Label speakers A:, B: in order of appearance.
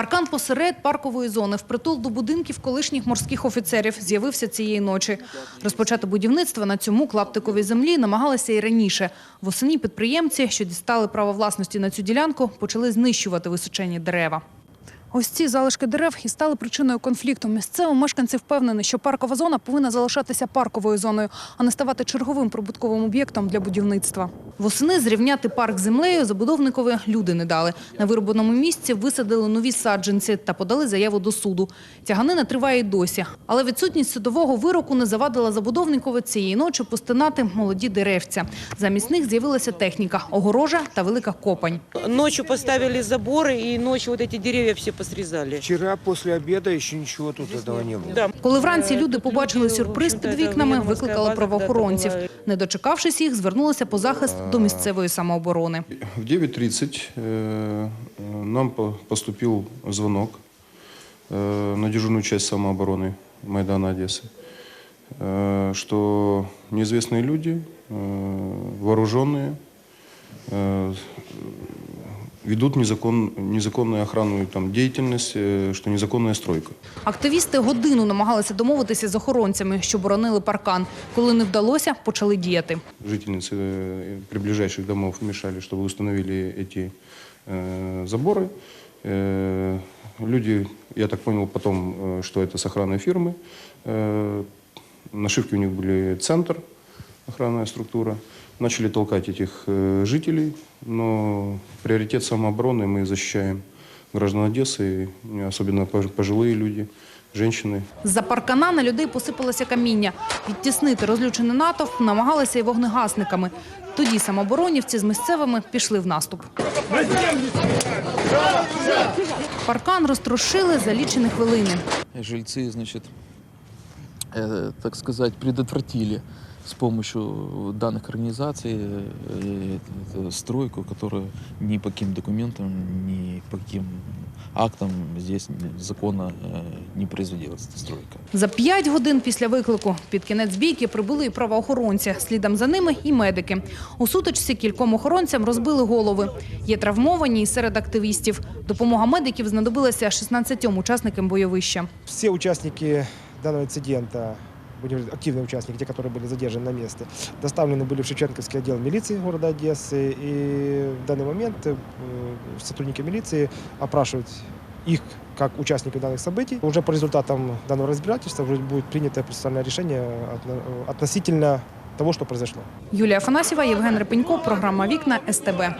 A: Паркан посеред паркової зони впритул до будинків колишніх морських офіцерів з'явився цієї ночі. Розпочати будівництво на цьому клаптиковій землі намагалися і раніше. Восені підприємці, що дістали право власності на цю ділянку, почали знищувати височені дерева. Ось ці залишки дерев і стали причиною конфлікту. Місцеві мешканці впевнені, що паркова зона повинна залишатися парковою зоною, а не ставати черговим прибутковим об'єктом для будівництва. Восени зрівняти парк землею забудовникові люди не дали. На виробленому місці висадили нові саджанці та подали заяву до суду. Тяганина триває й досі. Але відсутність судового вироку не завадила забудовникові цієї ночі пустинати молоді деревця. Замість них з'явилася техніка – огорожа та велика копань.
B: Ночью поставили заборы, и ночью вот эти деревья все посрезали.
C: Вчера после обеда еще ничего тут этого не было.
B: Да.
A: Коли вранці люди побачили
B: Люди,
A: сюрприз
B: в общем-то,
A: під
B: це
A: вікнами,
B: воєнна
A: викликали
B: морська база
A: правоохоронців.
B: когда-то
A: Не дочекавшись їх, звернулися по захист до місцевої самооборони.
D: В 9.30 э, э, нам по- поступил звонок э, на дежурную часть самообороны Майдана Одессы, э, что неизвестные люди, э, вооруженные, э, ведут незакон, незаконную охранную там, деятельность, э, что незаконная стройка.
A: Активісти годину намагалися домовитися з охоронцями, що боронили паркан. Коли не вдалося, почали діяти.
D: Жительницы э, приближающих домов мешали, чтобы установили эти э, заборы. Э, люди, я так понял потом, э, что это с охранной фирмы. Э, нашивки у них были центр, охранная структура. Начали толкать этих э, жителей, но приоритет самообороны мы защищаем граждан Одессы, и особенно пож- пожилые люди, женщины.
A: З-за паркана на людей посипалося каміння. Відтіснити розлючений натовп намагалися і вогнегасниками. Тоді самооборонівці з місцевими пішли в наступ. Паркан розтрощили за лічені хвилини.
E: жильцы, значит, э, так сказать, предотвратили с помощью данных организаций э, э, стройку, которая ни по каким документам, ни по каким актам здесь законно э, не производилась эта стройка.
A: За п'ять годин після виклику під кінець бійки прибули і правоохоронці. Слідом за ними і медики. У сутичці кільком охоронцям розбили голови. Є травмовані і серед активістів. Допомога медиків знадобилася 16 учасникам бойовища.
F: Все участники данного инцидента, будем говорить, активные участники, те, которые были задержаны на месте, доставлены были в Шевченковский отдел милиции города Одессы. И в данный момент э, сотрудники милиции опрашивают их как участников данных событий. Уже по результатам данного разбирательства уже будет принято процессуальное решение отно- относительно того, что произошло.
A: Юлія Афанасьєва, Євген Репенько, програма «Вікна» СТБ.